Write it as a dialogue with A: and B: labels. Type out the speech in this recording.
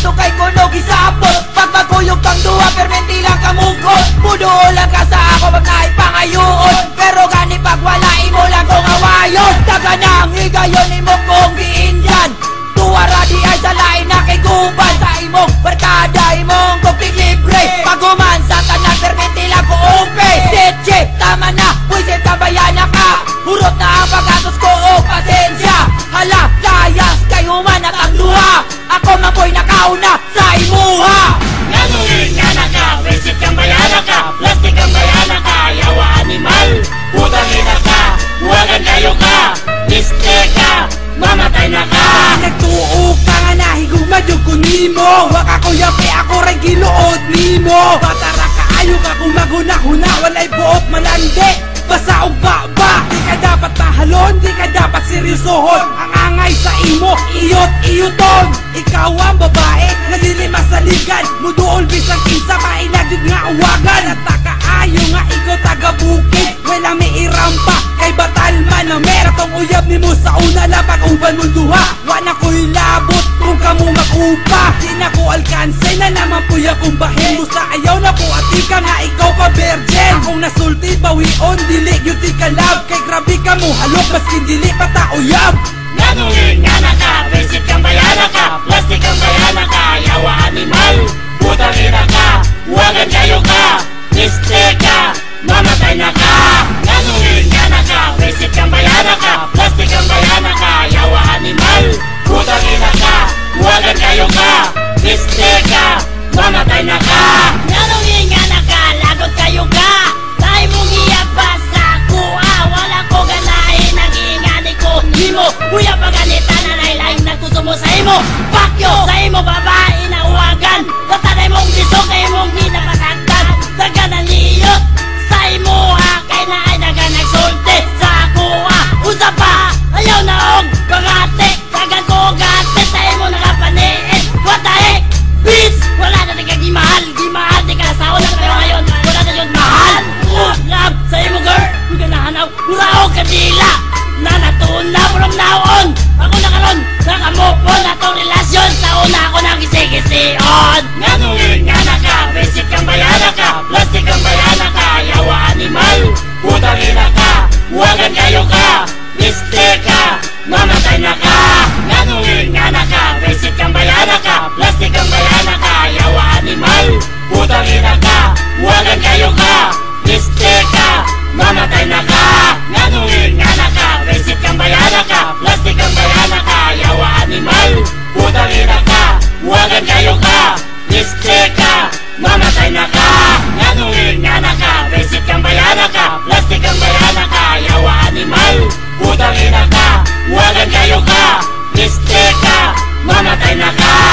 A: Ato kay kunog isapot Pag magkuyog pang duha Permenti lang kamukot Muduol lang ka sa ako Pag naipangayuon Pero gani pag wala Imo lang kong awayon. Daga na ang higayon Imo kong giindyan Tuwa radi ay sa lain Nakikuban sa imong Barkada imong Kupig libre. Paguman sa tanan Permenti lang ko umpe. Sitche Tama na Puisit kabayan na ka. Hurot na ang pagatos ko O pasensya. Halap na ako man po'y nakauna sa imuha.
B: Nganuhin nga na ka, visit kang bayana ka Plastic kang bayana ka, yawa animal Putang ina ka, huwagan kayo ka Liste ka, mamatay na ka.
C: Nagtuo ka nga nahigumadyog ko nimo Waka ko yapi ako rin giluod nimo Batara ka ayo ka kung maghuna-huna Walay buot malandi Basa og baba Di ka dapat mahalon Di ka dapat seryosohon. Ang angay sa imo Iyot iyuton Ikaw ang babae Na dili masaligan Muduol bisang kinsa Mailagyod nga uwagan At takaayo nga ikaw taga bukid Wala may irampa Kay batal man na meron tong uyab ni mo sa una lang Pag-uban mo duha. Wala ko'y labot Kung kamo mag-upa Di na ko alkanse na naman puya kong bahin. Musta ayaw na ko at ika nga ikaw pa virgin. Akong nasulti bawion Dili yun di ka love. Kay grabe ka mo halok Maskin dili pa ta
B: uyab Nganuhin nga na ka, visit kang bayana ka Plastic kang bayana ka, yawa animal Putang ayaw na og pangate Dagan ko gate sa imo nakapaniit. What the heck, bitch! Wala na di ka gimahal, gimahal Di ka sa unang kayo ngayon. Wala na yun. Mahal! Love sa imo girl! Huwag ka nahanaw, uraog kadila. Na natuna from now on. Ako na karon, nakamupo na tong relasyon. Sa una ako nang gisi-gisi-on nga na ka, visit kang bayana ka Mamatay na ka! Nanguling nana ka! Wisit kang bayana ka! Plastic kang bayana ka! Yawa animal! Putang ina ka! Walang kayo ka! Diste ka! Mamatay na ka! Nanguling nana ka! Wisit kang bayana ka! Plastic ka, mistake ka, mamatay na ka!